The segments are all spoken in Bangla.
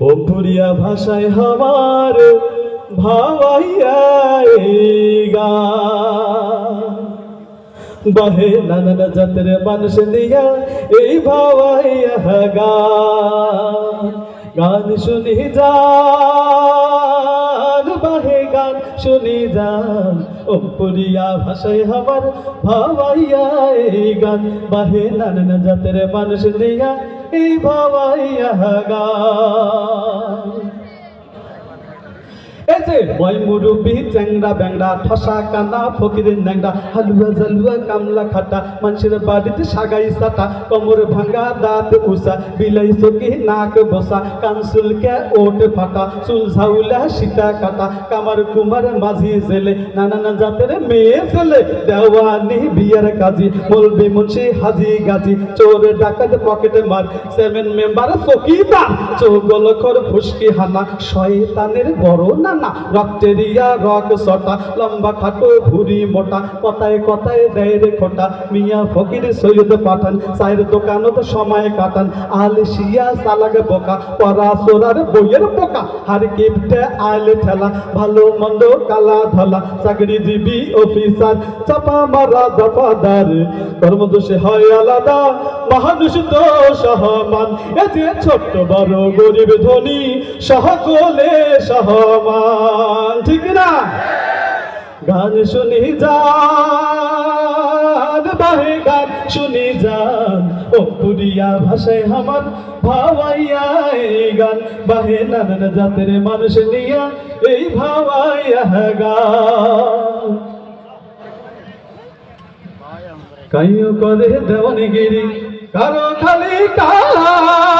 ও ভাষায় আমার ভাবাইয়া গান। বাহে নানান জাতের মানুষ দিয়া এই ভাবাইয়া গা গান শুনি গান শুনি যান, ও পুরিয়া ভাষায় হবার ভাবাইয়া এই গান। বাহে নানান জাতের মানুষ দিয়া এই ভাবাইয়া গান। এই যে মই মুরুবি চ্যাংরা, ব্যাংরা, ঠসা, কানা ফকিরের ন্যাংরা, হালুয়া, জালুয়া, কামলা, খাটা মানুষের বাড়িতে সাগাই সাটা, কমর ভাঙ্গা দাঁত উষা, বিলাই চকি নাক বসা কানসুলকে ওট ফাটা, চুল ঝাউলা, সীতা কাটা, কামার কুমার মাঝি জেলে নানান জাতের মেয়ে ছেলে দেওয়ানি বিয়ার কাজী বলবি মুন্সি, হাজি গাজী, চোর ডাকাত পকেট মার সেভেন মেম্বার চকিদার চৌগল খর ফুসকি হানা, শয়তানের বড় নানা রক্তেরিয়া রক সটা, লম্বা খাটো ভুরি মোটা, কথায় কথায় দেয় রে খোটা। মিয়া ফকির সৈয়দ পাঠান, চায়ের দোকানত সময় কাটান। আলসিয়া সালাগ বোকা পরা সোরার বইয়ের পোকা। হার কিপটে আইলে ঠেলা, ভালো মন্দ কালা ধলা। চাকরিজীবী অফিসার, চাপা মারা দফাদার। কর্মদোষে হয় আলাদা মানুষ তো সহমান। এ যে ছোট্ট বড় গরিব ধনী, সহকলে সহমান। ঠিক না গান শুনি যান, বাহে গান শুনি যান। ও পুরিয়া ভাষায় আমার ভাওয়াইয়া এই গান। বাহে নানান জাতের মানুষ নিয়া এই ভাওয়াইয়া গান। কাইও করে দেওয়ানিগিরি, কারও খালি কাইও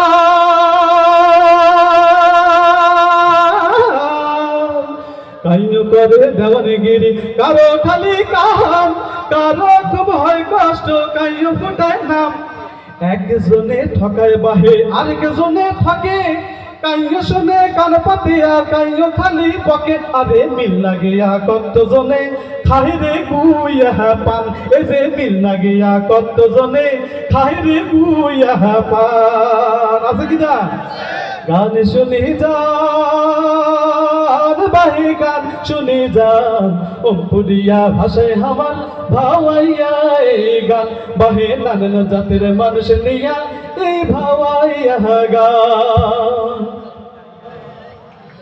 করে দেওয়ানিগিরি কারও খালি কাম, কারও খুব হয় কষ্ট, কাইও ফুটায় নাম। একজনে ঠকায় বাহে, আরেকজনে ঠকে। কাইও শুনে কান পাতিয়া খালি পকে। আরে মিল লাগিয়া কতজনে? খাইরে গুইয়া পান। এই যে মিল লাগিয়া কতজনে? খাইরে গুইয়া পান। আছে কি গান শুনি যান বাহি গান শুনে যান। ও পুরিয়া ভাষায় হামার ভাওয়াইয়া এই গান। বাহে নানান জাতের মানুষ নিয়া এই ভাওয়াইয়া গান।